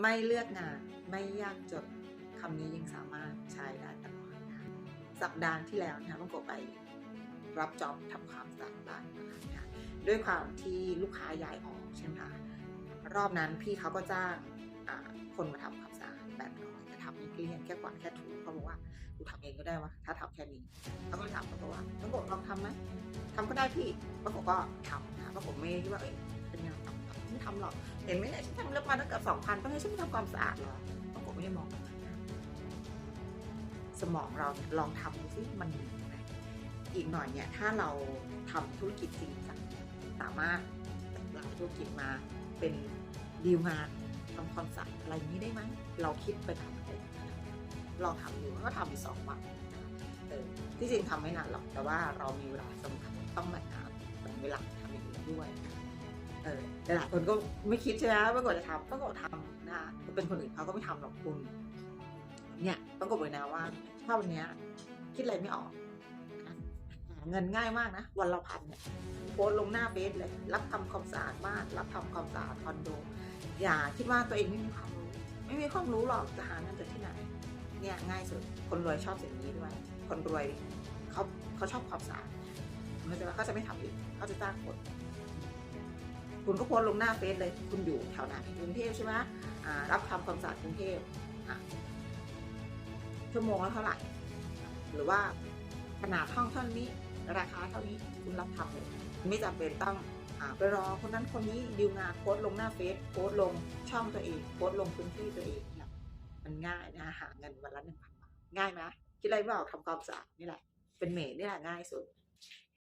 ไม่เลือกงานไม่ยากจนคำนี้ยังสามารถใช้ได้ตลอดนะสัปดาห์ที่แล้วนะคะต้องกไปรับจ็อบทำความสะอาดบ้านนะคะด้วยความที่ลูกค้าย้ายออกใช่ไหมคะรอบนั้นพี่เขาก็จ้างคนมาทำความสะอาดแปดร้อยจะทำให้เกลี้ยงแค่กวาดแค่ถูเขาบอกว่ากูทำเองก็ได้วะถ้าทำแค่นี้เขาก็ถามเขาบอกว่าต้องบอกลองทำไหมทำก็ได้พี่ปรากฏก็ทำนะคะปรากฏไม่ได้คิดว่าเอ้ยเป็นงานทำ ไม่ทำหรอก เห็นไหมเนี่ยฉันทำเล็บมาตั้งเกือบสองพันต้องให้ฉันไปทำความสะอาดหรอปรากฏไม่ได้มองสมองเราเนี่ยลองทำดูซิมันดีไหมอีกหน่อยเนี่ยถ้าเราทำธุรกิจจริงจังสามารถหลังธุรกิจมาเป็นดีลงานทำความสะอาดอะไรนี้ได้ไหมเราคิดไปทำเลยลองทำดูก็ทำไปสองวันเออที่จริงทำไม่นานหรอกแต่ว่าเรามีเวลาสำคัญต้องแบ่งงานแบ่งเวลาทำอย่างอื่นด้วย เออแต่หลายคนก็ไม่คิดใช่ไหมว่ากว่าจะทำก็กดทำนะถ้าเป็นคนอื่นเขาก็ไม่ทำหรอกคุณ เนี่ยต้องกดเลยนะว่าถ้าวันนี้คิดอะไรไม่ออกเงินง่ายมากนะ วันละพันเนี่ยโพสลงหน้าเฟซเลย รับทำความสะอาดบ้าน รับทำความสะอาดคอนโด อย่าคิดว่าตัวเองไม่มีความรู้ ไม่มีความรู้หรอกจะหาเงินจากที่ไหน เนี่ยง่ายสุด คนรวยชอบสิ่งนี้ด้วย คนรวยเขาเขาชอบความสะอาดเขาจะเขาจะไม่ทำเองเขาจะจ้างคน คุณก็โพสลงหน้าเฟซเลย คุณอยู่แถวไหนกรุงเทพใช่ไหมรับทำความสะอาดกรุงเทพชั่วโมงละเท่าไหร่ หรือว่าขนาดห้องเท่านี้ ราคาเท่านี้คุณรับทำเลยไม่จำเป็นต้องอไปรอคนนั้นคนนี้ดีลงานโพสลงหน้าเฟซโพสลงช่องตัวเองโพสลงพื้นที่ตัวเองเนี่ยมันง่ายนะหาเงินวันละหนึ่งพันบาทง่ายไหมคิดอะไรไม่ออกทำความสะอาดนี่แหละ เป็นเมดนี่แหละง่ายสุด